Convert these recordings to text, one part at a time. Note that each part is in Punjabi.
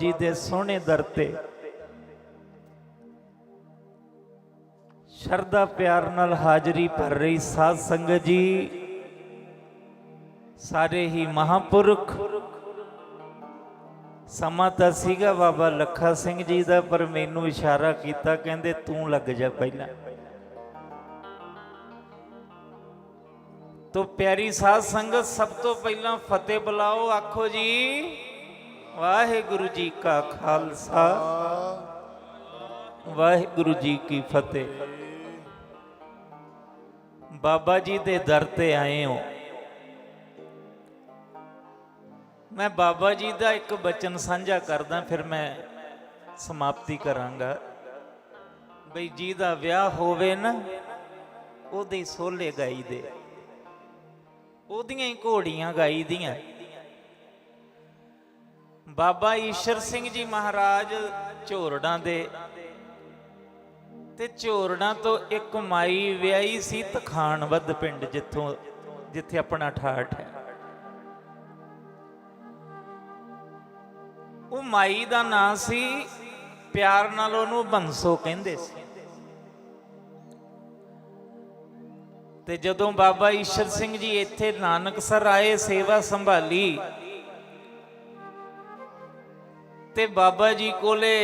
ਜੀ ਦੇ ਸੋਹਣੇ ਦਰ ਤੇ। ਸ਼ਰਧਾ ਪਿਆਰ ਨਾਲ ਹਾਜ਼ਰੀ ਭਰ ਰਹੀ ਸਾਧ ਸੰਗਤ ਜੀ। ਸਾਰੇ ਹੀ ਮਹਾਪੁਰਖ। ਸਮਾਂ ਤਾਂ ਸੀਗਾ ਬਾਬਾ ਲੱਖਾ ਸਿੰਘ ਜੀ ਦਾ, ਪਰ ਮੈਨੂੰ ਇਸ਼ਾਰਾ ਕੀਤਾ, ਕਹਿੰਦੇ ਤੂੰ ਲੱਗ ਜਾ ਪਹਿਲਾਂ। ਤੋ ਪਿਆਰੀ ਸਾਧ ਸੰਗਤ, ਸਭ ਤੋਂ ਪਹਿਲਾਂ ਫਤਿਹ ਬੁਲਾਓ, ਆਖੋ ਜੀ। ਵਾਹਿਗੁਰੂ ਜੀ ਕਾ ਖਾਲਸਾ। ਵਾਹਿਗੁਰੂ ਜੀ ਕੀ ਫਤਿਹ। ਬਾਬਾ ਜੀ ਦੇ ਦਰ ਤੇ ਆਏ ਹੋ। ਮੈਂ ਬਾਬਾ ਜੀ ਦਾ ਇੱਕ ਬਚਨ ਸਾਂਝਾ ਕਰਦਾ, ਫਿਰ ਮੈਂ ਸਮਾਪਤੀ ਕਰਾਂਗਾ। ਬਈ ਜੀ ਦਾ ਵਿਆਹ ਹੋਵੇ ਨਾ, ਉਹਦੇ ਸੋਲੇ ਗਾਈ ਦੇ। ਉਹਦੀਆਂ ਹੀ ਘੋੜੀਆਂ ਗਾਈ ਦੀਆਂ। ਬਾਬਾ ਈਸ਼ਰ ਸਿੰਘ ਜੀ ਮਹਾਰਾਜ ਝੋਰੜਾਂ ਦੇ। ਤੇ ਝੋਰੜਾਂ ਤੋਂ ਇੱਕ ਮਾਈ ਵਿਆਹੀ ਸੀ ਤਖਾਨਵੱਧ ਪਿੰਡ ਜਿੱਥੋਂ, ਜਿੱਥੇ ਆਪਣਾ ਠਾਠ ਹੈ। ਉਹ ਮਾਈ ਦਾ ਨਾਂ ਸੀ ਪਿਆਰ ਨਾਲ ਉਹਨੂੰ ਬੰਸੋ ਕਹਿੰਦੇ ਸੀ। ਤੇ ਜਦੋਂ ਬਾਬਾ ਈਸ਼ਰ ਸਿੰਘ ਜੀ ਇੱਥੇ ਨਾਨਕਸਰ ਆਏ, ਸੇਵਾ ਸੰਭਾਲੀ ਤੇ ਬਾਬਾ ਜੀ ਕੋਲੇ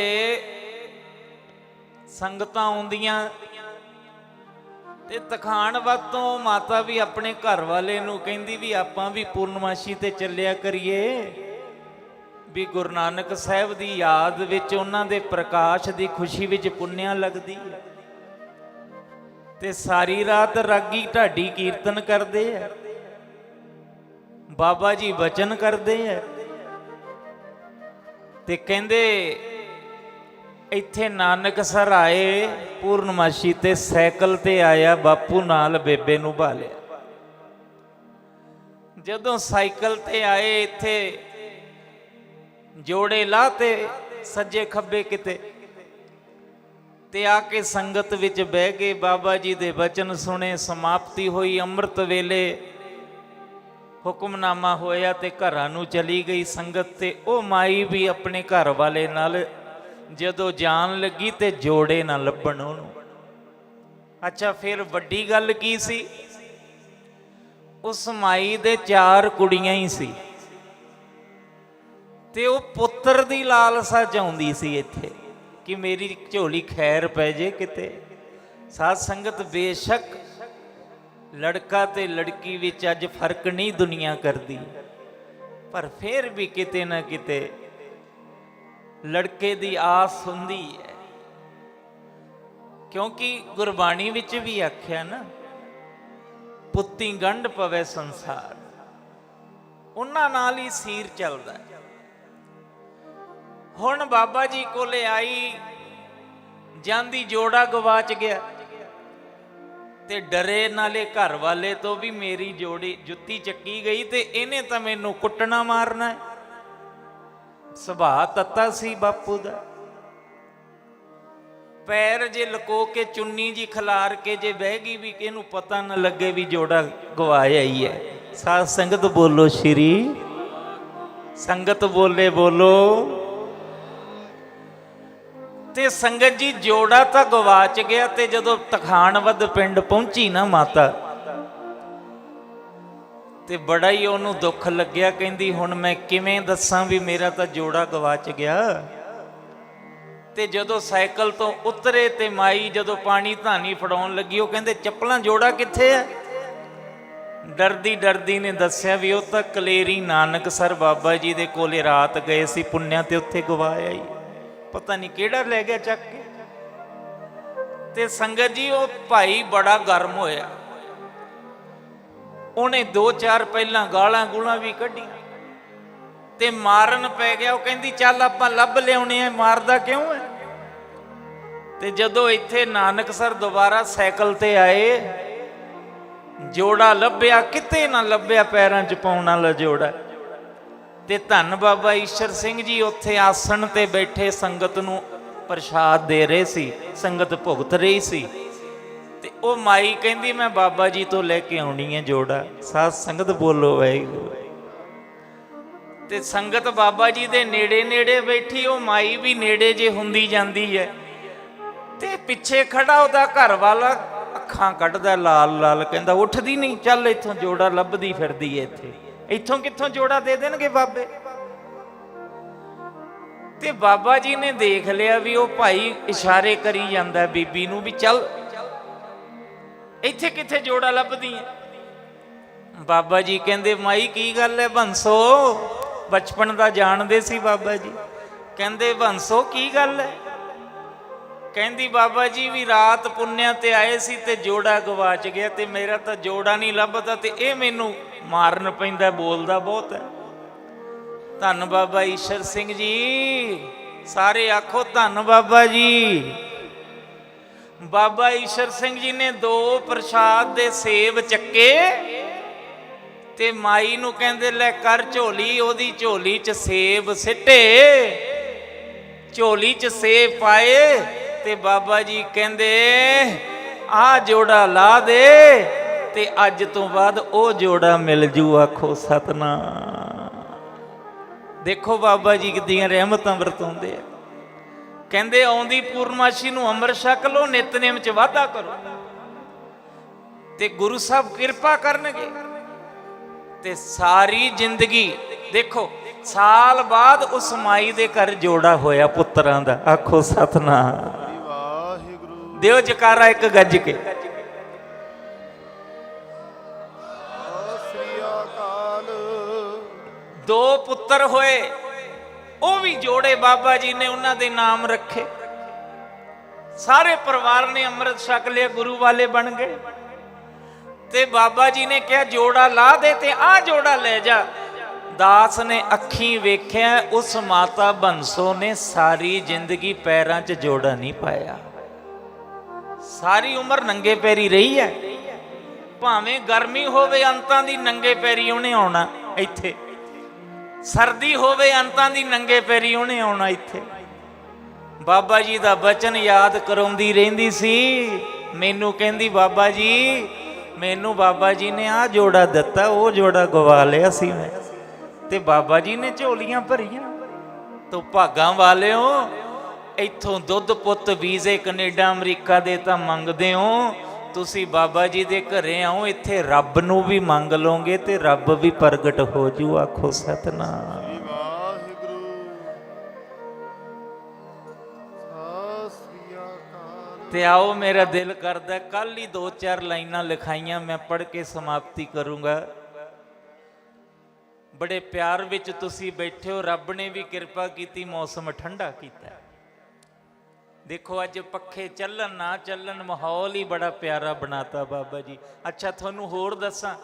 ਸੰਗਤਾਂ ਆਉਂਦੀਆਂ ਤੇ ਤਖਾਨਵਤ ਤੋਂ ਮਾਤਾ ਵੀ ਆਪਣੇ ਘਰ ਵਾਲੇ ਨੂੰ ਕਹਿੰਦੀ ਵੀ ਆਪਾਂ ਵੀ ਪੂਰਨਮਾਸ਼ੀ ਤੇ ਚੱਲਿਆ ਕਰੀਏ। ਵੀ ਗੁਰੂ ਨਾਨਕ ਸਾਹਿਬ ਦੀ ਯਾਦ ਵਿੱਚ ਉਹਨਾਂ ਦੇ ਪ੍ਰਕਾਸ਼ ਦੀ ਖੁਸ਼ੀ ਵਿੱਚ ਪੁੰਨਿਆ ਲੱਗਦੀ ਹੈ। ਤੇ ਸਾਰੀ ਰਾਤ ਰਾਗੀ ਢਾਡੀ ਕੀਰਤਨ ਕਰਦੇ ਆ ਬਾਬਾ ਜੀ ਬਚਨ ਕਰਦੇ ਆ ਤੇ ਕਹਿੰਦੇ, ਇੱਥੇ ਨਾਨਕ ਸਰ ਆਏ, ਪੂਰਨਮਾਸ਼ੀ ਤੇ ਸਾਈਕਲ ਤੇ ਆਇਆ, ਬਾਪੂ ਨਾਲ ਬੇਬੇ ਨੂੰ ਭਾਲਿਆ। ਜਦੋਂ ਸਾਈਕਲ ਤੇ ਆਏ ਇੱਥੇ, ਜੋੜੇ ਲਾਤੇ ਸੱਜੇ ਖੱਬੇ ਕਿਤੇ, ਤੇ ਆ ਕੇ ਸੰਗਤ ਵਿੱਚ ਬਹਿ ਗਏ, ਬਾਬਾ ਜੀ ਦੇ ਬਚਨ ਸੁਣੇ, ਸਮਾਪਤੀ ਹੋਈ, ਅੰਮ੍ਰਿਤ ਵੇਲੇ ਹੁਕਮਨਾਮਾ ਹੋਇਆ ਤੇ ਘਰਾਂ ਨੂੰ ਚਲੀ ਗਈ ਸੰਗਤ ਤੇ ਉਹ ਮਾਈ ਵੀ ਆਪਣੇ ਘਰ ਵਾਲੇ ਨਾਲ ਜਦੋਂ ਜਾਣ ਲੱਗੀ ਤੇ ਜੋੜੇ ਨਾ ਲੱਭਣ ਉਹਨੂੰ। ਅੱਛਾ, ਫਿਰ ਵੱਡੀ ਗੱਲ ਕੀ ਸੀ? ਉਸ ਮਾਈ ਦੇ ਚਾਰ ਕੁੜੀਆਂ ਹੀ ਸੀ। ਤੇ ਉਹ ਪੁੱਤਰ ਦੀ ਲਾਲਸਾ ਚਾਹੁੰਦੀ ਸੀ ਇੱਥੇ ਕਿ ਮੇਰੀ ਝੋਲੀ ਖੈਰ ਪੈ ਜੇ ਕਿਤੇ। ਸਾਧ ਸੰਗਤ ਬੇਸ਼ੱਕ ਲੜਕਾ ਤੇ ਲੜਕੀ ਵਿੱਚ ਅੱਜ ਫ਼ਰਕ ਨਹੀਂ ਦੁਨੀਆ ਕਰਦੀ। ਪਰ ਫਿਰ ਵੀ ਕਿਤੇ ਨਾ ਕਿਤੇ ਲੜਕੇ ਦੀ ਆਸ ਹੁੰਦੀ ਹੈ। ਕਿਉਂਕਿ ਗੁਰਬਾਣੀ ਵਿੱਚ ਵੀ ਆਖਿਆ ਨਾ, ਪੁੱਤੀ ਗੰਢ ਪਵੇ ਸੰਸਾਰ। ਉਹਨਾਂ ਨਾਲ ਹੀ ਸੀਰ ਚੱਲਦਾ ਹੁਣ ਬਾਬਾ ਜੀ ਕੋਲੇ ਆਈ, ਜਾਂਦੀ ਜੋੜਾ ਗਵਾਚ ਗਿਆ। ਤੇ ਡਰੇ ਨਾਲੇ ਘਰ ਵਾਲੇ ਤੋਂ ਵੀ ਮੇਰੀ ਜੋੜੀ ਜੁੱਤੀ ਚੱਕੀ ਗਈ ਤੇ ਇਹਨੇ ਤਾਂ ਮੈਨੂੰ ਕੁੱਟਣਾ ਮਾਰਨਾ ਸੁਭਾਅ ਤੱਤਾ ਸੀ ਬਾਪੂ ਦਾ। ਪੈਰ ਜੇ ਲਕੋ ਕੇ ਚੁੰਨੀ ਜੀ ਖਿਲਾਰ ਕੇ ਜੇ ਬਹਿ ਗਈ ਵੀ ਇਹਨੂੰ ਪਤਾ ਨਾ ਲੱਗੇ ਵੀ ਜੋੜਾ ਗਵਾਇਆ ਹੀ ਹੈ। ਸਾਧ ਸੰਗਤ ਬੋਲੋ ਸ਼੍ਰੀ। ਸੰਗਤ ਬੋਲੇ ਬੋਲੋ। ਤੇ ਸੰਗਤ ਜੀ ਜੋੜਾ ਤਾਂ ਗਵਾਚ ਗਿਆ ਤੇ ਜਦੋਂ ਤਖਾਨਵਦ ਪਿੰਡ ਪਹੁੰਚੀ ਨਾ ਮਾਤਾ, ਤੇ ਬੜਾ ਹੀ ਉਹਨੂੰ ਦੁੱਖ ਲੱਗਿਆ, ਕਹਿੰਦੀ, ਹੁਣ ਮੈਂ ਕਿਵੇਂ ਦੱਸਾਂ ਵੀ ਮੇਰਾ ਤਾਂ ਜੋੜਾ ਗਵਾਚ ਗਿਆ? ਤੇ ਜਦੋਂ ਸਾਈਕਲ ਤੋਂ ਉਤਰੇ ਤੇ ਮਾਈ ਜਦੋਂ ਪਾਣੀ ਧਾਨੀ ਫੜਾਉਣ ਲੱਗੀ, ਉਹ ਕਹਿੰਦੇ, ਚੱਪਲਾਂ ਜੋੜਾ ਕਿੱਥੇ ਹੈ ਡਰਦੀ ਡਰਦੀ ਨੇ ਦੱਸਿਆ ਵੀ ਉਹ ਤਾਂ ਕਲੇਰੀ ਨਾਨਕ ਸਰ ਬਾਬਾ ਜੀ ਦੇ ਕੋਲੇ ਰਾਤ ਗਏ ਸੀ, ਪੁੰਨਿਆ ਤੇ ਉੱਥੇ ਗਵਾਇਆ ਹੀ ਪਤਾ ਨਹੀਂ ਕਿਹੜਾ ਲੈ ਗਿਆ ਚੱਕ ਕੇ। ਤੇ ਸੰਗਤ ਜੀ, ਉਹ ਭਾਈ ਬੜਾ ਗਰਮ ਹੋਇਆ। ਉਹਨੇ ਦੋ ਚਾਰ ਪਹਿਲਾਂ ਗਾਲਾਂ ਗੂਲਾਂ ਵੀ ਕੱਢੀਆਂ। ਤੇ ਮਾਰਨ ਪੈ ਗਿਆ, ਉਹ ਕਹਿੰਦੀ, ਚੱਲ ਆਪਾਂ ਲੱਭ ਲਿਆਉਣੇ ਆ, ਮਾਰਦਾ ਕਿਉਂ ਹੈ ਤੇ ਜਦੋਂ ਇੱਥੇ ਨਾਨਕਸਰ ਦੁਬਾਰਾ ਸਾਈਕਲ ਤੇ ਆਏ, ਜੋੜਾ ਲੱਭਿਆ, ਕਿਤੇ ਨਾ ਲੱਭਿਆ ਪੈਰਾਂ 'ਚ ਪਾਉਣ ਵਾਲਾ ਜੋੜਾ। ਤੇ ਧੰਨ ਬਾਬਾ ਈਸ਼ਰ ਸਿੰਘ ਜੀ ਉੱਥੇ ਆਸਣ ਤੇ ਬੈਠੇ ਸੰਗਤ ਨੂੰ ਪ੍ਰਸ਼ਾਦ ਦੇ ਰਹੇ ਸੀ, ਸੰਗਤ ਭੁਗਤ ਰਹੀ ਸੀ। ਤੇ ਉਹ ਮਾਈ ਕਹਿੰਦੀ, ਮੈਂ ਬਾਬਾ ਜੀ ਤੋਂ ਲੈ ਕੇ ਆਉਣੀ ਹੈ ਜੋੜਾ। ਸਾਧ ਸੰਗਤ ਬੋਲੋ, ਵਾਹਿਗੁਰੂ। ਤੇ ਸੰਗਤ ਬਾਬਾ ਜੀ ਦੇ ਨੇੜੇ ਨੇੜੇ ਬੈਠੀ, ਉਹ ਮਾਈ ਵੀ ਨੇੜੇ ਜੇ ਹੁੰਦੀ ਜਾਂਦੀ ਹੈ। ਤੇ ਪਿੱਛੇ ਖੜਾ ਉਹਦਾ ਘਰ ਵਾਲਾ ਅੱਖਾਂ ਕੱਢਦਾ ਲਾਲ ਲਾਲ ਕਹਿੰਦਾ, ਉੱਠਦੀ ਨਹੀਂ, ਚੱਲ ਇੱਥੋਂ ਜੋੜਾ ਲੱਭਦੀ ਫਿਰਦੀ ਏ ਇੱਥੇ। ਇੱਥੋਂ ਕਿੱਥੋਂ ਜੋੜਾ ਦੇ ਦੇਣਗੇ ਬਾਬੇ? ਤੇ ਬਾਬਾ ਜੀ ਨੇ ਦੇਖ ਲਿਆ ਵੀ ਉਹ ਭਾਈ ਇਸ਼ਾਰੇ ਕਰੀ ਜਾਂਦਾ, ਬੀਬੀ ਨੂੰ ਵੀ ਚੱਲ। ਇੱਥੇ ਕਿੱਥੇ ਜੋੜਾ ਲੱਭਦੀ ਹੈ ਬਾਬਾ ਜੀ ਕਹਿੰਦੇ, ਮਾਈ ਕੀ ਗੱਲ ਹੈ ਬੰਸੋ? ਬਚਪਨ ਦਾ ਜਾਣਦੇ ਸੀ ਬਾਬਾ ਜੀ। ਕਹਿੰਦੇ, ਬੰਸੋ ਕੀ ਗੱਲ ਹੈ ਕਹਿੰਦੀ, ਬਾਬਾ ਜੀ ਵੀ ਰਾਤ ਪੁੰਨਿਆ ਤੇ ਆਏ ਸੀ ਤੇ ਜੋੜਾ ਗਵਾਚ ਗਿਆ ਤੇ ਮੇਰਾ ਤਾਂ ਜੋੜਾ ਨਹੀਂ ਲੱਭਦਾ ਤੇ ਇਹ ਮੈਨੂੰ ਮਾਰਨ ਪੈਂਦਾ, ਬੋਲਦਾ ਬਹੁਤ ਹੈ। ਧੰਨ ਬਾਬਾ ਈਸ਼ਰ ਸਿੰਘ ਜੀ, ਸਾਰੇ ਆਖੋ ਧੰਨ ਬਾਬਾ ਜੀ। ਬਾਬਾ ਈਸ਼ਰ ਸਿੰਘ ਜੀ ਨੇ ਦੋ ਪ੍ਰਸ਼ਾਦ ਦੇ ਸੇਬ ਚੱਕੇ ਤੇ ਮਾਈ ਨੂੰ ਕਹਿੰਦੇ, ਲੈ ਕਰ ਝੋਲੀ, ਉਹਦੀ ਝੋਲੀ 'ਚ ਸੇਬ ਸਿੱਟੇ। ਝੋਲੀ 'ਚ ਸੇਬ ਪਾਏ ਤੇ ਬਾਬਾ ਜੀ ਕਹਿੰਦੇ ਆ ਜੋੜਾ ਲਾ ਦੇ ਤੇ ਅੱਜ ਤੋਂ ਬਾਅਦ ਉਹ ਜੋੜਾ ਮਿਲ ਜੂ ਆਖੋ ਸਤਨਾਮ। ਦੇਖੋ ਬਾਬਾ ਜੀ ਦੀਆਂ ਰਹਿਮਤਾਂ ਵਰਤਾਉਂਦੇ ਆ। ਕਹਿੰਦੇ ਆਉਂਦੀ ਪੂਰਨਮਾਸ਼ੀ ਨੂੰ ਅੰਮ੍ਰਿਤ ਛਕ ਲਓ ਨਿਤਨੇਮ ਚ ਵਾਧਾ ਕਰੋ। ਤੇ ਗੁਰੂ ਸਾਹਿਬ ਕਿਰਪਾ ਕਰਨਗੇ। ਤੇ ਸਾਰੀ ਜ਼ਿੰਦਗੀ ਦੇਖੋ ਸਾਲ ਬਾਅਦ ਉਸ ਮਾਈ ਦੇ ਘਰ ਜੋੜਾ ਹੋਇਆ ਪੁੱਤਰਾਂ ਦਾ ਆਖੋ ਸਤਨਾਮ। ਵਾਹਿਗੁਰੂ। ਦਿਓ ਜਕਾਰਾ ਇੱਕ ਗੱਜ ਕੇ। ਦੋ ਪੁੱਤਰ ਹੋਏ, ਉਹ ਵੀ ਜੋੜੇ ਬਾਬਾ ਜੀ ਨੇ ਉਹਨਾਂ ਦੇ ਨਾਮ ਰੱਖੇ। ਸਾਰੇ ਪਰਿਵਾਰ ਨੇ ਅੰਮ੍ਰਿਤ ਛਕ ਲਿਆ, ਗੁਰੂ ਵਾਲੇ ਬਣ ਗਏ। ਤੇ ਬਾਬਾ ਜੀ ਨੇ ਕਿਹਾ, ਜੋੜਾ ਲਾ ਦੇ ਤੇ ਆ ਜੋੜਾ ਲੈ ਜਾ। ਦਾਸ ਨੇ ਅੱਖੀਂ ਵੇਖਿਆ, ਉਸ ਮਾਤਾ ਬੰਸੋ ਨੇ ਸਾਰੀ ਜ਼ਿੰਦਗੀ ਪੈਰਾਂ 'ਚ ਜੋੜਾ ਨਹੀਂ ਪਾਇਆ। ਸਾਰੀ ਉਮਰ ਨੰਗੇ ਪੈਰੀ ਰਹੀ ਹੈ। ਭਾਵੇਂ ਗਰਮੀ ਹੋਵੇ, ਅੰਤਾਂ ਦੀ ਨੰਗੇ ਪੈਰੀ ਉਹਨੇ ਆਉਣਾ ਇੱਥੇ। ਸਰਦੀ ਹੋਵੇ, ਅੰਤਾਂ ਦੀ ਨੰਗੇ ਪੈਰੀ ਉਹਨੇ ਆਉਣਾ ਇੱਥੇ। ਬਾਬਾ ਜੀ ਦਾ ਬਚਨ ਯਾਦ ਕਰਾਉਂਦੀ ਰਹਿੰਦੀ ਸੀ। ਮੈਨੂੰ ਕਹਿੰਦੀ, ਬਾਬਾ ਜੀ, ਮੈਨੂੰ ਬਾਬਾ ਜੀ ਨੇ ਆ ਜੋੜਾ ਦਿੱਤਾ, ਉਹ ਜੋੜਾ ਗਵਾ ਲਿਆ ਸੀ ਮੈਂ। ਤੇ ਬਾਬਾ ਜੀ ਨੇ ਝੋਲੀਆਂ ਭਰੀਆਂ। ਤੋ ਭਾਗਾਂ ਵਾਲਿਓ, ਇੱਥੋਂ ਦੁੱਧ ਪੁੱਤ ਵੀਜ਼ੇ ਕੈਨੇਡਾ, ਅਮਰੀਕਾ ਦੇ ਤਾਂ ਮੰਗਦੇ ਹੋ। ਤੁਸੀਂ ਬਾਬਾ ਜੀ ਦੇ ਘਰੇ ਆਓ ਇੱਥੇ ਰੱਬ ਨੂੰ ਵੀ ਮੰਗ ਲਓਗੇ ਤੇ ਰੱਬ ਵੀ ਪ੍ਰਗਟ ਹੋ ਜੂ ਆਖੋ ਸਤਨਾਮ। ਤੇ ਆਓ ਮੇਰਾ ਦਿਲ ਕਰਦਾ ਕੱਲ ਹੀ ਦੋ ਚਾਰ ਲਾਈਨਾਂ ਲਿਖਾਈਆਂ ਮੈਂ ਪੜ੍ਹ ਕੇ ਸਮਾਪਤੀ ਕਰੂੰਗਾ। ਬੜੇ ਪਿਆਰ ਵਿੱਚ ਤੁਸੀਂ ਬੈਠੇ ਹੋ ਰੱਬ ਨੇ ਵੀ ਕਿਰਪਾ ਕੀਤੀ ਮੌਸਮ ਠੰਡਾ ਕੀਤਾ। ਦੇਖੋ ਅੱਜ ਪੱਖੇ ਚੱਲਣ ਨਾ ਚੱਲਣ ਮਾਹੌਲ ਹੀ ਬੜਾ ਪਿਆਰਾ ਬਣਾਤਾ ਬਾਬਾ ਜੀ। ਅੱਛਾ, ਤੁਹਾਨੂੰ ਹੋਰ ਦੱਸਾਂ,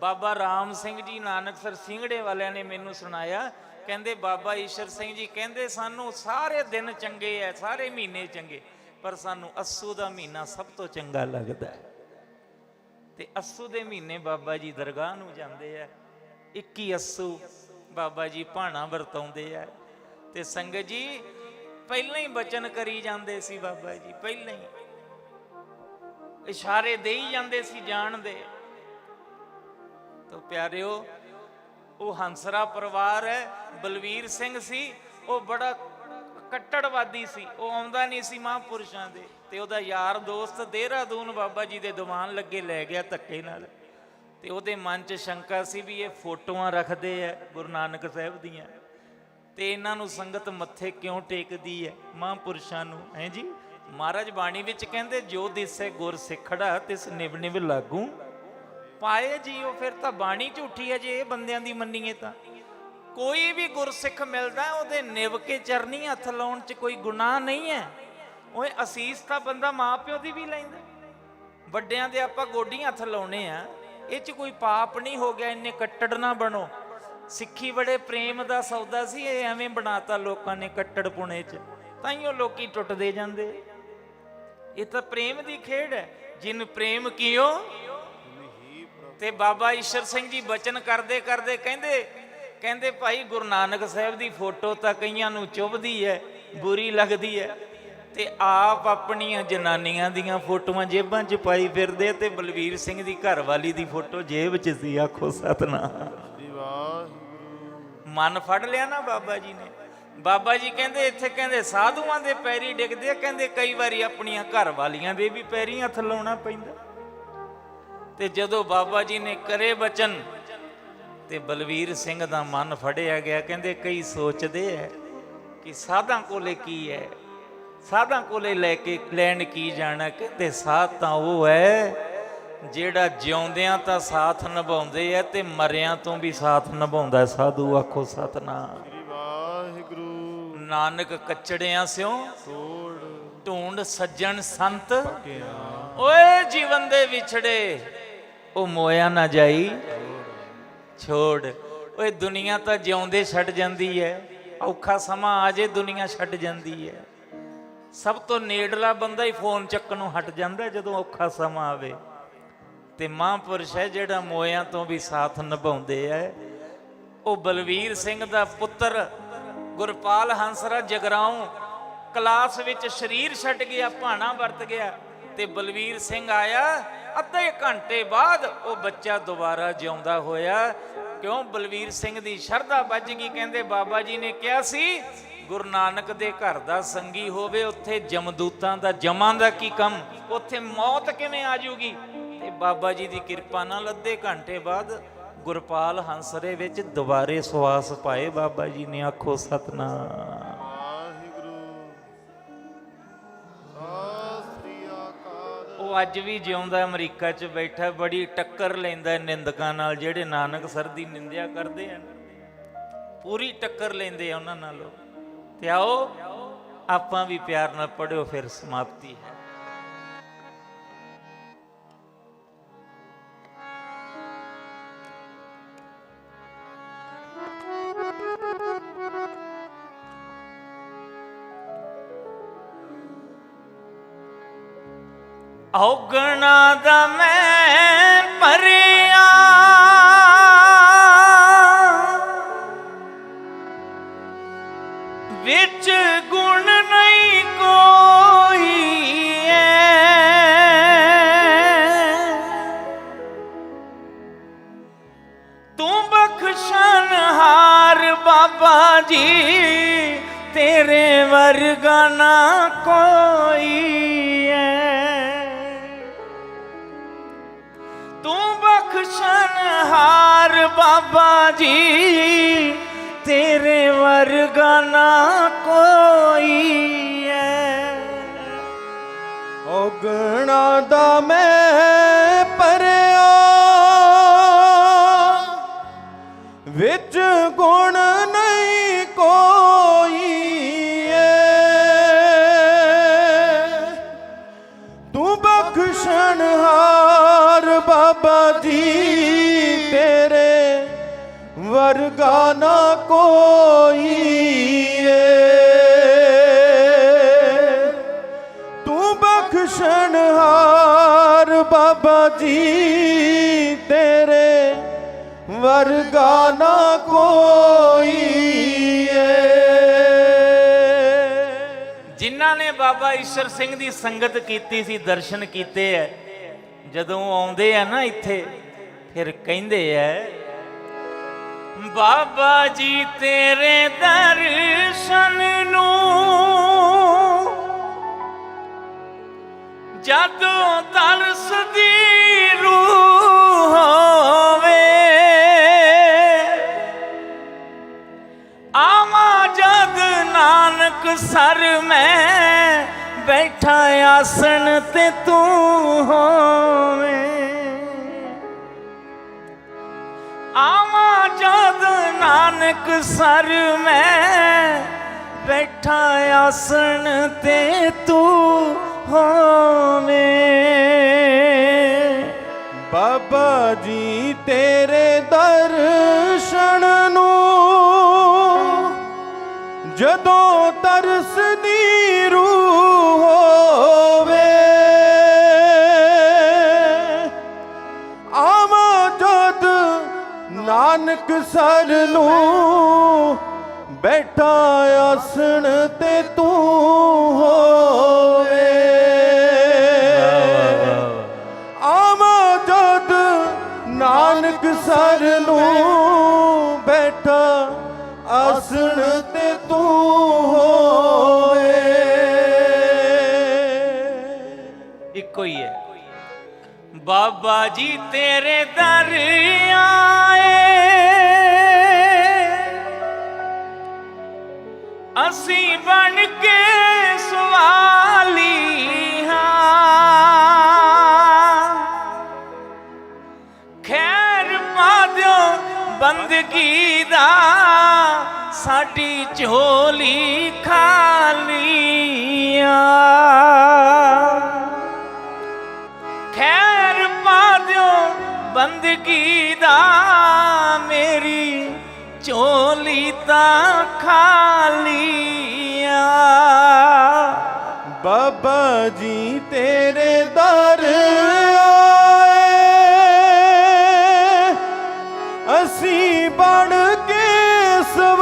ਬਾਬਾ ਰਾਮ ਸਿੰਘ ਜੀ, ਨਾਨਕਸਰ ਸਿੰਘੜੇ ਵਾਲਿਆਂ ਨੇ ਮੈਨੂੰ ਸੁਣਾਇਆ, ਕਹਿੰਦੇ ਬਾਬਾ ਈਸ਼ਰ ਸਿੰਘ ਜੀ ਕਹਿੰਦੇ ਸਾਨੂੰ ਸਾਰੇ ਦਿਨ ਚੰਗੇ ਐ, ਸਾਰੇ ਮਹੀਨੇ ਚੰਗੇ, ਪਰ ਸਾਨੂੰ ਅੱਸੂ ਦਾ ਮਹੀਨਾ ਸਭ ਤੋਂ ਚੰਗਾ ਲੱਗਦਾ ਹੈ ਤੇ ਅੱਸੂ ਦੇ ਮਹੀਨੇ ਬਾਬਾ ਜੀ ਦਰਗਾਹ ਨੂੰ ਜਾਂਦੇ ਆ 21 ਅੱਸੂ ਬਾਬਾ ਜੀ ਭਾਣਾ ਵਰਤਾਉਂਦੇ ਆ ਤੇ ਸੰਗਤ ਜੀ ਪਹਿਲਾਂ ਹੀ ਬਚਨ ਕਰੀ ਜਾਂਦੇ ਸੀ ਬਾਬਾ ਜੀ, ਪਹਿਲਾਂ ਹੀ। ਇਸ਼ਾਰੇ ਦੇਈ ਜਾਂਦੇ ਸੀ ਜਾਣਦੇ। ਤੋ ਪਿਆਰਿਓ, ਉਹ ਹੰਸਰਾ ਪਰਿਵਾਰ ਹੈ, ਬਲਵੀਰ ਸਿੰਘ ਸੀ, ਉਹ ਬੜਾ ਕੱਟੜਵਾਦੀ ਸੀ, ਉਹ ਆਉਂਦਾ ਨਹੀਂ ਸੀ ਮਹਾਂਪੁਰਸ਼ਾਂ ਦੇ। ਤੇ ਉਹਦਾ ਯਾਰ ਦੋਸਤ ਦੇਹਰਾਦੂਨ ਬਾਬਾ ਜੀ ਦੇ ਦੀਵਾਨ ਲੱਗੇ ਲੈ ਗਿਆ ਧੱਕੇ ਨਾਲ। ਤੇ ਉਹਦੇ ਮਨ 'ਚ ਸ਼ੰਕਾ ਸੀ ਵੀ ਇਹ ਫੋਟੋਆਂ ਰੱਖਦੇ ਆ ਗੁਰੂ ਨਾਨਕ ਸਾਹਿਬ ਦੀਆਂ। ਤੇ ਇਹਨਾਂ ਨੂੰ ਸੰਗਤ ਮੱਥੇ ਕਿਉਂ ਟੇਕਦੀ ਹੈ? ਮਹਾਂਪੁਰਸ਼ਾਂ ਨੂੰ, ਹੈ ਜੀ? ਮਹਾਰਾਜ ਬਾਣੀ ਵਿੱਚ ਕਹਿੰਦੇ, ਜੋ ਦਿਸੇ ਗੁਰ ਸਿੱਖੜਾ, ਤਿਸ ਨਿਵ ਨਿਵ ਲਾਗੂ। ਪਾਏ ਜੀ, ਉਹ ਫਿਰ ਤਾਂ ਬਾਣੀ ਝੂਠੀ ਹੈ ਜੇ ਇਹ ਬੰਦਿਆਂ ਦੀ ਮੰਨੀਏ ਤਾਂ। ਕੋਈ ਵੀ ਗੁਰਸਿੱਖ ਮਿਲਦਾ, ਉਹਦੇ ਨਿਵ ਕੇ ਚਰਨੀ ਹੱਥ ਲਾਉਣ 'ਚ ਕੋਈ ਗੁਨਾਹ ਨਹੀਂ ਹੈ। ਓਏ, ਅਸੀਸ ਤਾਂ ਬੰਦਾ ਮਾਪਿਓ ਦੀ ਵੀ ਲੈਂਦਾ। ਵੱਡਿਆਂ ਦੇ ਆਪਾਂ ਗੋਡੀਆਂ ਹੱਥ ਲਾਉਣੇ ਆ। ਇਹ 'ਚ ਕੋਈ ਪਾਪ ਨਹੀਂ ਹੋ ਗਿਆ, ਇੰਨੇ ਕੱਟੜ ਨਾ ਬਣੋ। ਸਿੱਖੀ ਬੜੇ ਪ੍ਰੇਮ ਦਾ ਸੌਦਾ ਸੀ, ਇਹ ਐਵੇਂ ਬਣਾਤਾ ਲੋਕਾਂ ਨੇ ਕੱਟੜ ਪੁਣੇ 'ਚ। ਤਾਂ ਹੀ ਉਹ ਲੋਕੀ ਟੁੱਟਦੇ ਜਾਂਦੇ। ਇਹ ਤਾਂ ਪ੍ਰੇਮ ਦੀ ਖੇਡ ਹੈ। ਜਿਨ ਪ੍ਰੇਮ ਕੀਓ, ਤੇ ਬਾਬਾ ਈਸ਼ਰ ਸਿੰਘ ਜੀ ਬਚਨ ਕਰਦੇ ਕਰਦੇ ਕਹਿੰਦੇ ਕਹਿੰਦੇ ਭਾਈ ਗੁਰੂ ਨਾਨਕ ਸਾਹਿਬ ਦੀ ਫੋਟੋ ਤਾਂ ਕਈਆਂ ਨੂੰ ਚੁੱਭਦੀ ਹੈ, ਬੁਰੀ ਲੱਗਦੀ ਹੈ। ਤੇ ਆਪ ਆਪਣੀਆਂ ਜਨਾਨੀਆਂ ਦੀਆਂ ਫੋਟੋਆਂ ਜੇਬਾਂ 'ਚ ਪਾਈ ਫਿਰਦੇ ਤੇ ਬਲਵੀਰ ਸਿੰਘ ਦੀ ਘਰਵਾਲੀ ਦੀ ਫੋਟੋ ਜੇਬ 'ਚ ਸੀ, ਆਖੋ ਸਤਨਾਮ। ਵਾਹਿਗੁਰੂ। ਮਨ ਫੜ ਲਿਆ ਨਾ ਬਾਬਾ ਜੀ ਨੇ। ਬਾਬਾ ਜੀ ਕਹਿੰਦੇ, ਇੱਥੇ ਕਹਿੰਦੇ ਸਾਧੂਆਂ ਦੇ ਪੈਰੀ ਡਿੱਗਦੇ ਕਹਿੰਦੇ ਕਈ ਵਾਰੀ ਆਪਣੀਆਂ ਘਰ ਵਾਲੀਆਂ ਦੇ ਵੀ ਪੈਰੀ ਹੱਥ ਲਾਉਣਾ ਪੈਂਦਾ। ਤੇ ਜਦੋਂ ਬਾਬਾ ਜੀ ਨੇ ਕਰੇ ਬਚਨ, ਤੇ ਬਲਵੀਰ ਸਿੰਘ ਦਾ ਮਨ ਫੜਿਆ ਗਿਆ। ਕਹਿੰਦੇ ਕਈ ਸੋਚਦੇ ਐ ਕਿ ਸਾਧਾਂ ਕੋਲੇ ਕੀ ਹੈ ਸਾਧਾਂ ਕੋਲੇ ਲੈ ਕੇ ਲੈਣ ਕੀ ਜਾਣਾ? ਕਹਿੰਦੇ ਸਾਧ ਤਾਂ ਉਹ ਹੈ ਜਿਹੜਾ ਜਿਉਂਦਿਆਂ ਤਾਂ ਸਾਥ ਨਿਭਾਉਂਦੇ ਐ ਤੇ ਮਰਿਆਂ ਤੋਂ ਵੀ ਸਾਥ ਨਿਭਾਉਂਦਾ। ਸਾਧੂ ਆਖੋ ਸਤਨਾਮ। ਜੀ ਵਾਹਿਗੁਰੂ। ਨਾਨਕ ਕੱਚੜਿਆਂ ਸਿਓ ਤੋੜ। ਢੂੰਡ ਸੱਜਣ ਸੰਤ। ਓਏ ਜੀਵਨ ਦੇ ਵਿਛੜੇ ਉਹ ਮੋਇਆ ਨਾ ਜਾਈ। ਛੋੜ। ਓਏ ਦੁਨੀਆ ਤਾਂ ਜਿਉਂਦੇ ਛੱਡ ਜਾਂਦੀ ਹੈ। ਔਖਾ ਸਮਾਂ ਆ ਜੇ ਦੁਨੀਆ ਛੱਡ ਜਾਂਦੀ ਹੈ। ਸਭ ਤੋਂ ਨੇੜਲਾ ਬੰਦਾ ਹੀ ਫੋਨ ਚੱਕਣੋਂ ਹਟ ਜਾਂਦਾ ਜਦੋਂ ਔਖਾ ਸਮਾਂ ਆਵੇ। ਤੇ ਮਹਾਂਪੁਰਸ਼ ਹੈ, ਜਿਹੜਾ ਮੋਇਆਂ ਤੋਂ ਵੀ ਸਾਥ ਨਿਭਾਉਂਦੇ ਐ ਉਹ ਬਲਵੀਰ ਸਿੰਘ ਦਾ ਪੁੱਤਰ ਗੁਰਪਾਲ ਹੰਸਰਾ ਜਗਰਾਉਂ ਕਲਾਸ ਵਿੱਚ ਸਰੀਰ ਛੱਡ ਗਿਆ, ਭਾਣਾ ਵਰਤ ਗਿਆ ਤੇ ਬਲਵੀਰ ਸਿੰਘ ਆਇਆ। ਅੱਧੇ ਘੰਟੇ ਬਾਅਦ ਉਹ ਬੱਚਾ ਦੁਬਾਰਾ ਜਿਉਂਦਾ ਹੋਇਆ। ਕਿਉਂ? ਬਲਵੀਰ ਸਿੰਘ ਦੀ ਸ਼ਰਧਾ ਵੱਜ ਗਈ, ਕਹਿੰਦੇ ਬਾਬਾ ਜੀ ਨੇ ਕਿਹਾ ਸੀ, ਗੁਰੂ ਨਾਨਕ ਦੇ ਘਰ ਦਾ ਸੰਗੀ ਹੋਵੇ, ਉੱਥੇ ਜਮਦੂਤਾਂ ਦਾ, ਜਮਾਂ ਦਾ ਕੀ ਕੰਮ? ਉੱਥੇ ਮੌਤ ਕਿਵੇਂ ਆ ਜੂਗੀ ਬਾਬਾ ਜੀ ਦੀ ਕਿਰਪਾ ਨਾਲ ਅੱਧੇ ਘੰਟੇ ਬਾਅਦ ਗੁਰਪਾਲ ਹੰਸਰੇ ਵਿੱਚ ਦੁਬਾਰੇ ਸਵਾਸ ਪਾਏ ਬਾਬਾ ਜੀ ਨੇ ਆਖੋ ਸਤਨਾਮ। ਉਹ ਅੱਜ ਵੀ ਜਿਉਂਦਾ ਅਮਰੀਕਾ 'ਚ ਬੈਠਾ ਬੜੀ ਟੱਕਰ ਲੈਂਦਾ ਨਿੰਦਕਾਂ ਨਾਲ ਜਿਹੜੇ ਨਾਨਕ ਸਰ ਦੀ ਨਿੰਦਿਆ ਕਰਦੇ ਹਨ ਪੂਰੀ ਟੱਕਰ ਲੈਂਦੇ ਆ ਉਹਨਾਂ ਨਾਲੋਂ। ਤੇ ਆਓ ਆਪਾਂ ਵੀ ਪਿਆਰ ਨਾਲ ਪੜਿਓ ਫਿਰ ਸਮਾਪਤੀ ਹੈ। ਔਗਣਾ ਦਾ ਮੈਂ ਭਰਿਆ। ਵਿੱਚ ਗੁਣ ਨਹੀਂ ਕੋਈ ਐ। ਤੂੰ ਬਖਸ਼ਣ ਹਾਰ ਬਾਬਾ ਜੀ, ਤੇਰੇ ਵਰਗਾ ਨਾ ਕੋਈ ਐ। ਬਖਸ਼ਣ ਬਾਬਾ ਜੀ ਤੇਰੇ ਵਰਗਾ ਨਾ ਕੋਈ ਐ। ਔਗਣਾ ਦਾ ਮੈਂ ਵਰਗਾ ਨਾ ਕੋਈ ਏ ਤੂੰ ਬਖਸ਼ਣ ਹਾਰ ਬਾਬਾ ਜੀ ਤੇਰੇ। ਵਰਗਾ ਨਾ ਕੋਈ ਏ ਜਿਨ੍ਹਾਂ ਨੇ ਬਾਬਾ ਈਸ਼ਰ ਸਿੰਘ ਦੀ ਸੰਗਤ ਕੀਤੀ ਸੀ, ਦਰਸ਼ਨ ਕੀਤੇ ਐ। ਜਦੋਂ ਆਉਂਦੇ ਆ ਨਾ ਇੱਥੇ, ਫਿਰ ਕਹਿੰਦੇ ਐ ਬਾਬਾ ਜੀ ਤੇਰੇ ਦਰਸ਼ਨ ਨੂੰ। ਜਦੋਂ ਤਰਸਦੀ ਰੂਹ ਹੋਵੇ, ਆਵਾ ਜਦ ਨਾਨਕ ਸਰ ਮੈਂ ਬੈਠਾ ਆਸਣ ਤੇ ਤੂੰ ਹੋਵੇ। ਆਵਾਂ ਜਦ ਨਾਨਕ ਸਰ ਮੈਂ, ਬੈਠਾ ਆਸਣ ਤੇ ਤੂੰ ਹੋਵੇਂ। ਬਾਬਾ ਜੀ ਤੇਰੇ ਦਰਸ਼ਨ ਨੂੰ ਜਦੋਂ ਸਰ ਨੂੰ ਬੈਠਾ ਆਸਣ ਤੇ ਤੂੰ ਹੋਵੇ। ਆਵਾਂ ਜਦ ਨਾਨਕ ਸਰ ਨੂੰ ਬੈਠਾ ਆਸਣ ਤੇ ਤੂੰ ਹੋਵੇ। ਇੱਕੋ ਹੀ ਹੈ। ਬਾਬਾ ਜੀ ਤੇਰੇ ਦਰ ਕੇ ਸਵਾਲੀ ਹਾਂ ਖੈਰ ਪਾ ਦਿਓ ਬੰਦਗੀ ਦਾ ਸਾਡੀ ਝੋਲੀ ਖਾਲੀਆਂ ਖੈਰ ਪਾ ਦਿਓ ਬੰਦਗੀ ਦਾ ਮੇਰੀ ਝੋਲੀ ਤਾਂ ਖਾਲੀ ਖਾਲੀਆਂ ਬਾਬਾ ਜੀ ਤੇਰੇ ਦਰ ਆਏ। ਅਸੀਂ ਬਣ ਕੇ ਸਵਾਲੀਆਂ।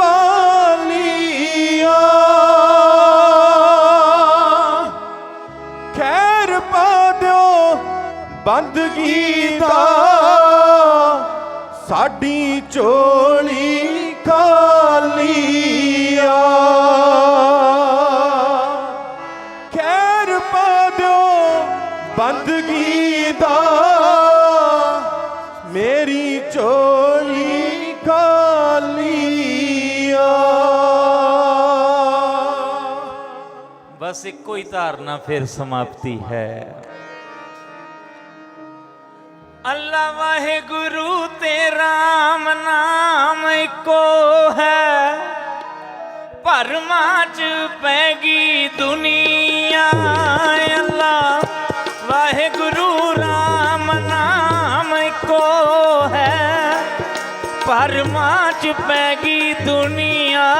ਖੈਰ ਪਾ ਦਿਓ ਬੰਦਗੀ ਦਾ ਸਾਡੀ ਚੋ ਬੰਦਗੀ ਦਾ ਮੇਰੀ ਝੋਲੀ ਖਾਲੀਆ ਬਸ ਇੱਕੋ ਹੀ ਧਾਰਨਾ ਫਿਰ ਸਮਾਪਤੀ ਹੈ। ਅੱਲਾ ਵਾਹਿਗੁਰੂ ਤੇ ਰਾਮ ਨਾਮ ਇੱਕੋ ਹੈ। ਭਰਮਾਂ ਚ ਪੈ ਗਈ ਦੁਨੀਆ। ਅੱਲਾ ਵਾਹਿਗੁਰੂ ਰਾਮ ਨਾਮ ਕੋ ਹੈ। ਭਰਮਾਂ ਚ ਪੈ ਗਈ ਦੁਨੀਆ।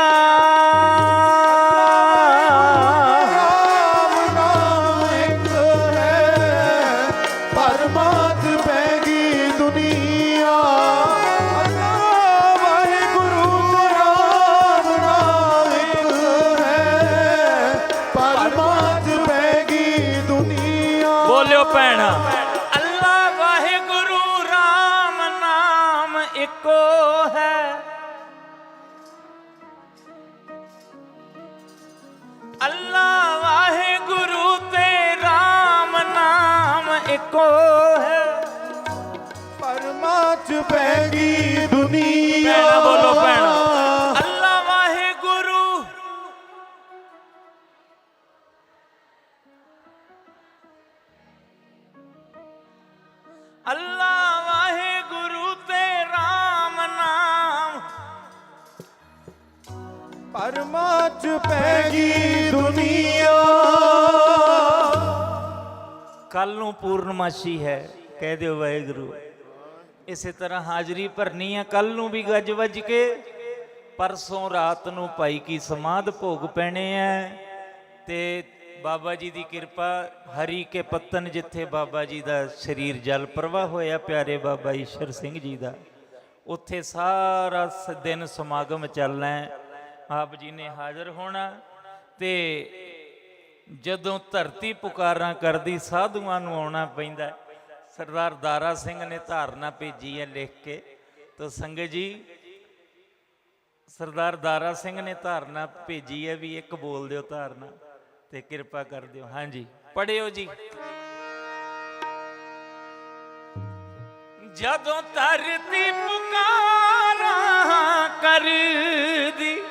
ਹੈ। ਪਰਮਾਤ ਪੈ ਗਈ ਦੁਨੀਆ। ਪਰਮਾਤ ਪੈ ਗਈ ਦੁਨੀਆ। ਕੱਲ ਨੂੰ ਪੂਰਨਮਾਸ਼ੀ ਹੈ, ਕਹਿ ਦਿਓ ਵਾਹਿਗੁਰੂ। ਇਸੇ ਤਰ੍ਹਾਂ ਹਾਜ਼ਰੀ ਭਰਨੀ ਆ ਕੱਲ ਨੂੰ ਵੀ ਗੱਜ ਵੱਜ ਕੇ। ਪਰਸੋਂ ਰਾਤ ਨੂੰ ਭਾਈ ਕੀ ਸਮਾਧ ਭੋਗ ਪੈਣੇ ਆ। ਤੇ ਬਾਬਾ ਜੀ ਦੀ ਕਿਰਪਾ, ਹਰੀ ਕੇ ਪੱਤਨ ਜਿੱਥੇ ਬਾਬਾ ਜੀ ਦਾ ਸਰੀਰ ਜਲ ਪ੍ਰਵਾਹ ਹੋਇਆ, ਪਿਆਰੇ ਬਾਬਾ ਈਸ਼ਰ ਸਿੰਘ ਜੀ ਦਾ। ਉੱਥੇ ਸਾਰਾ ਦਿਨ ਸਮਾਗਮ ਚੱਲਣਾ ਹੈ। ਆਪ ਜੀ ਨੇ ਹਾਜ਼ਰ ਹੋਣਾ ਤੇ ਜਦੋਂ ਧਰਤੀ ਪੁਕਾਰਾਂ ਕਰਦੀ ਸਾਧੂਆਂ ਨੂੰ ਆਉਣਾ ਪੈਂਦਾ। ਸਰਦਾਰ ਦਾਰਾ ਸਿੰਘ ਨੇ ਧਾਰਨਾ ਭੇਜੀ ਹੈ ਲਿਖ ਕੇ। ਤਾਂ ਸੰਗਤ ਜੀ, ਸਰਦਾਰ ਦਾਰਾ ਸਿੰਘ ਨੇ ਧਾਰਨਾ ਭੇਜੀ ਹੈ ਵੀ ਇੱਕ ਬੋਲ ਦਿਓ ਧਾਰਨਾ ਤੇ ਕਿਰਪਾ ਕਰ ਦਿਓ। ਹਾਂਜੀ ਪੜਿਓ ਜੀ। ਜਦੋਂ ਧਰਤੀ ਪੁਕਾਰਾਂ ਕਰਦੀ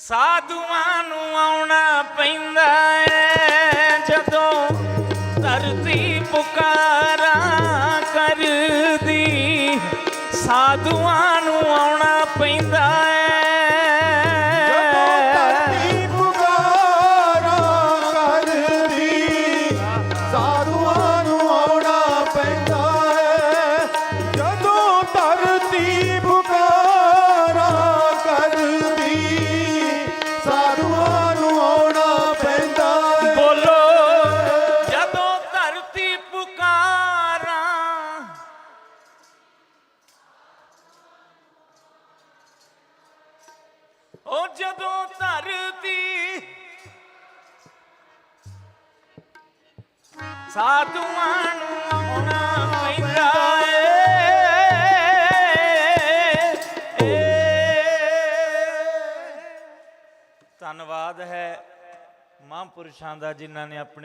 ਸਾਧੂਆਂ ਨੂੰ ਆਉਣਾ ਪੈਂਦਾ ਏ ਜਦੋਂ ਧਰਤੀ ਪੁਕਾਰਾਂ ਕਰਦੀ ਸਾਧੂਆਂ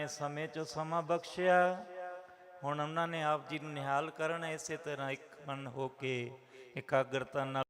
ਨੇ ਸਮੇਂ ਚੋਂ ਸਮਾਂ ਬਖਸ਼ਿਆ। ਹੁਣ ਉਹਨਾਂ ਨੇ ਆਪ ਜੀ ਨੂੰ ਨਿਹਾਲ ਕਰਨ, ਇਸੇ ਤਰ੍ਹਾਂ ਇੱਕ ਮਨ ਹੋ ਕੇ ਇਕਾਗਰਤਾ ਨਾਲ